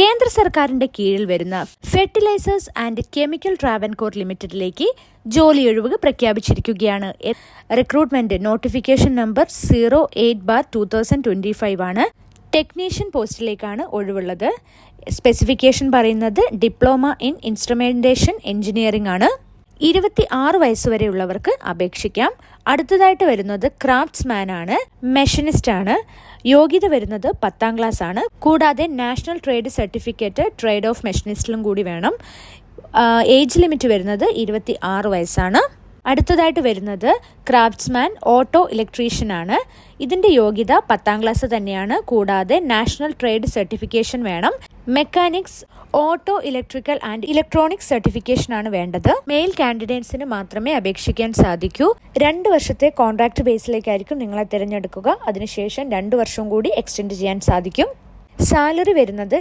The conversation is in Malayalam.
കേന്ദ്ര സർക്കാരിന്റെ കീഴിൽ വരുന്ന ഫെർട്ടിലൈസേഴ്സ് ആൻഡ് കെമിക്കൽ ട്രാവൻകോർ ലിമിറ്റഡിലേക്ക് ജോലി ഒഴിവുകൾ പ്രഖ്യാപിച്ചിരിക്കുകയാണ്. Recruitment notification number zero eight bar two thousand twenty five ആണ് ടെക്നീഷ്യൻ പോസ്റ്റിലേക്കാണ് ഒഴിവുള്ളത്. സ്പെസിഫിക്കേഷൻ പറയുന്നത് ഡിപ്ലോമ ഇൻ ഇൻസ്ട്രുമെന്റേഷൻ എഞ്ചിനീയറിംഗ് ആണ്. ഇരുപത്തി ആറ് വയസ്സുവരെയുള്ളവർക്ക് അപേക്ഷിക്കാം. അടുത്തതായിട്ട് വരുന്നത് ക്രാഫ്റ്റ്സ്മാൻ ആണ് മെഷനിസ്റ്റ് ആണ് യോഗ്യത വരുന്നത് പത്താം ക്ലാസ് ആണ് കൂടാതെ national trade certificate trade of മെഷനിസ്റ്റിലും കൂടി വേണം. ഏജ് ലിമിറ്റ് വരുന്നത് ഇരുപത്തി ആറ് വയസ്സാണ്. അടുത്തതായിട്ട് വരുന്നത് ക്രാഫ്റ്റ്സ്മാൻ ഓട്ടോ ഇലക്ട്രീഷ്യൻ ആണ് ഇതിന്റെ യോഗ്യത പത്താം ക്ലാസ് തന്നെയാണ്. കൂടാതെ നാഷണൽ ട്രേഡ് സർട്ടിഫിക്കേഷൻ വേണം. Mechanics auto electrical and electronics certification ആണ് വേണ്ടത്. മെയിൽ കാൻഡിഡേറ്റ്സിന് മാത്രമേ അപേക്ഷിക്കാൻ സാധിക്കൂ. രണ്ട് വർഷത്തെ കോൺട്രാക്ട് ബേസിലേക്കായിരിക്കും നിങ്ങളെ തിരഞ്ഞെടുക്കുക. അതിനുശേഷം രണ്ട് വർഷം കൂടി എക്സ്റ്റെൻഡ് ചെയ്യാൻ സാധിക്കും. സാലറി വരുന്നത്